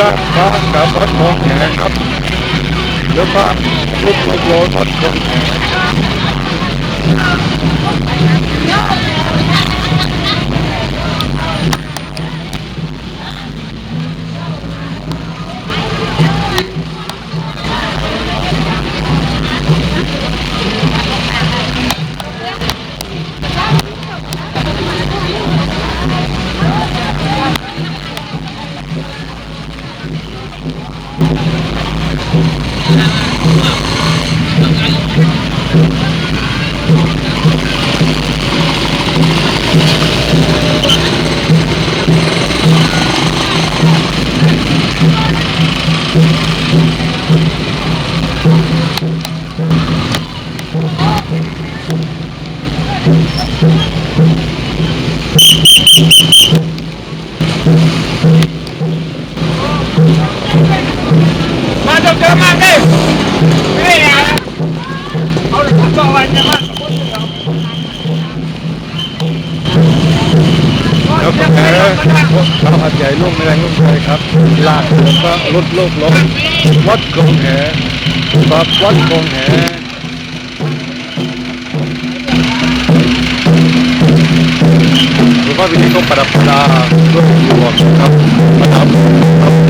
ลาดพระกับพระทองแหครับแล้วพระลูกโลโลวัดคลองแห Ah, ah, ah. มาเจอเจอมาดินี่ไงเอาเลยสองวันจะมาแล้วก็แหชาวหัดใหญ่ลุ่มแรงลุ่มใจครับลากแล้วก็ลดโลกล้มวัดคลองแหกับวัดคลองแหหรือว่าวิธีก็ประดับประดาด้วยหลวงครับประดับครับ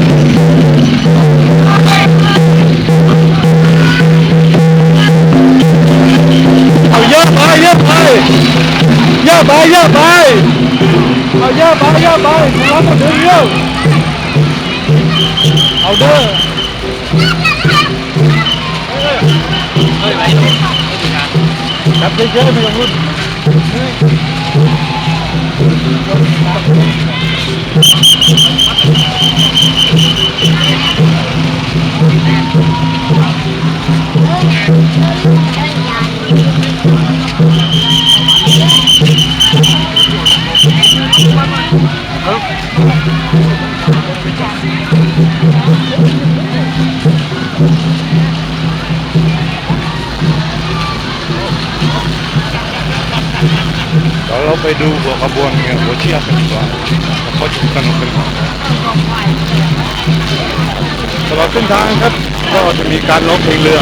เอาเด้อครับ เยอะๆไม่ต้องรุ่นเดี๋ยวเราไปดูหัวขบวนเนี่ยหัวเชือกกันดีกว่าเขาจุดสนุกกันตลอดเส้นทางครับ ก็จะมีการร้องเพลงเรือ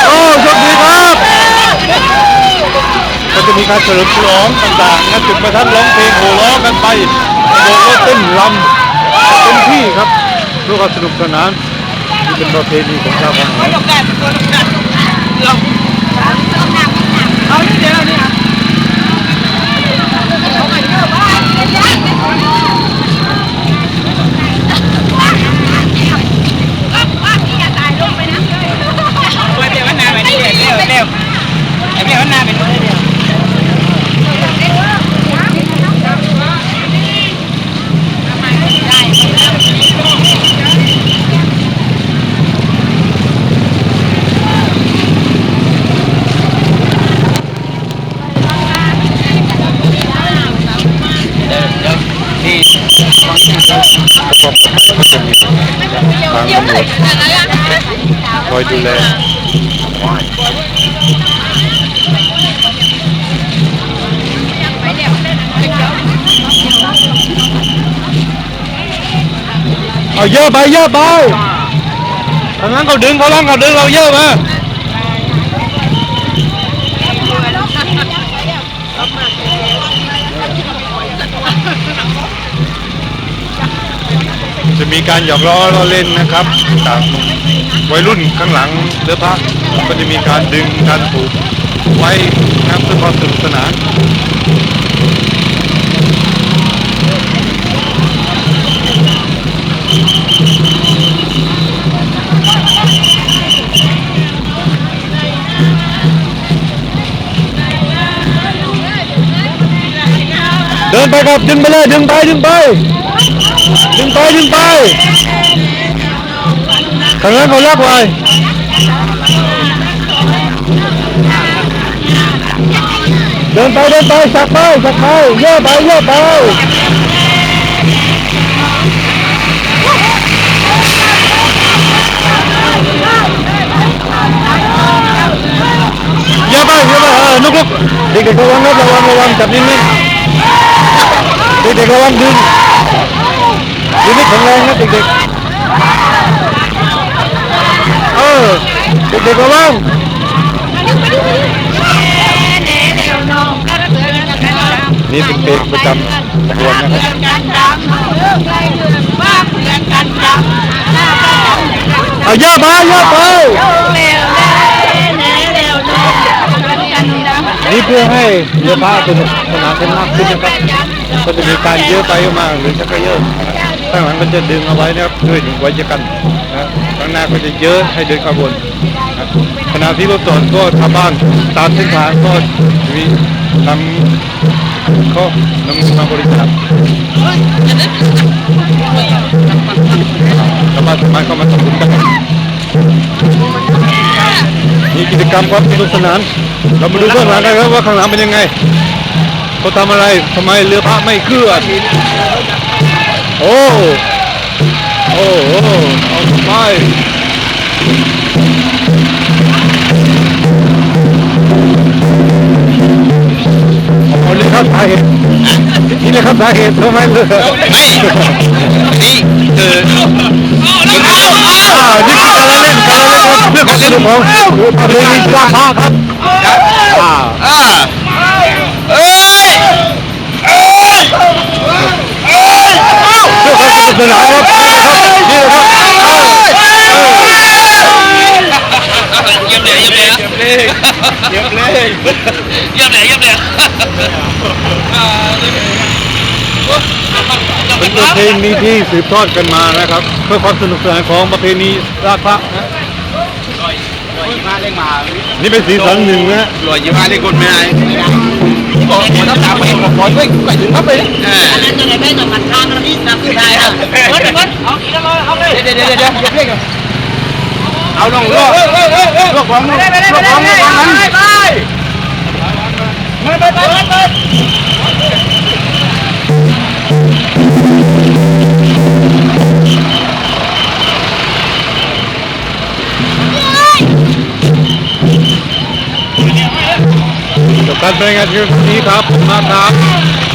โชคดีครับ ก็จะมีการเฉลิมฉลองต่างๆนะจุดประทัดร้องเพลงโห่ร้องกันไปโบกรถเต้นรำเต็มที่ครับเพื่อความสนุกสนานที่เป็นประเพณีของชาวบ้านไม่ยกแก่ตัวยกแก่เราเอาเดี๋ยวนี่ ไว้เดี๋ยววันหน้าไปนี่เร็วเร็วไอ้เดี๋ยววันหน้าเป็นคนเดียว นี่ ประกอบต่อไปก็จะมีทางตำรวจคอยดูแลเอาเยอะไปเยอะไปทางนั้นเขาดึงเขาล่างเขาดึงเราเย จะมีการหยอกล้อล้อเล่นนะครับต่างวัยรุ่นข้างหลังเรือพระก็จะมีการดึงการผูกไว้นะครับเพื่อความสนุกสนานเดินไปครับดึงไปเลยดึงไปดึงไป ยิงไปยิงไปทางนั้นคนแรกไปเดินไปเดินไปสักไปสักไปเยอะไปเยอะไปเยอะไปเยอะไปเออนุกเด็กกระวังนะระวังระวังจับนิดนึงเด็กกระวังดึง ข็งแรงนะเด็กๆ เออ เด็กๆระวังนี่เป็นเพลงประจำขบวนนะครับเอาย่ามาย่าไปนี่เพื่อให้เรือพระสนุกสนานกันมากขึ้นนะครับก็จะมีการเยอะไปเยอะมาหรือชักกระเยอะ ข้างหลังก็จะดึงเอาไว้นะครับด้วยไว้จะกันนะข้างหน้าก็จะเยอะให้เดินขบวนนะขณะที่รถจอดก็ชาวบ้านตามเส้นทางก็มีนำข้อนำมาบริจาคสามารถสามารถเข้ามาทำบุญกันมีกิจกรรมความสนุกสนาน เรามาดูเบื้องหลังกันครับว่าข้างหลังเป็นยังไงเขาทำอะไรทำไมเรือพระไม่เคลื่อน โอ้ โอ้โอ้เอาไปเอาเลยครับสาเหตุนี่เลยครับสาเหตุทำไมเรือนี่คืออ่านี่คือการเล่นการเล่นครับเรื่องของสนุกของประเพณีกีฬาพาครับอ่าอ่าเอ้ยเอ้ย เรื่องของสนุกสนานครับนี่นะครับ เยี่ยมเลยเยี่ยมเลยเยี่ยม เลยเยี่ยมเลยเยี่ยมเลยเยี่ยมเลยเป็นประเพณีที่สืบทอดกันมานะครับ เพื่อความสนุกสนานของประเพณีราพระนะมาเล่งมานี่เป็นสีสันหนึ่งนะลอยยี่ห้าเล่งคนไม่ได้บอกมันต้องตามไปบอกก่อนด้วยไปถึงครับเลยเดี๋ยวเดี๋ยวเดี๋ยวเดี๋ยวเดี๋ยวเอาลงลวกลวกของลวกของลวกของนั้นจบ การรายงานที่นี้ครับขอบคุณมากครับ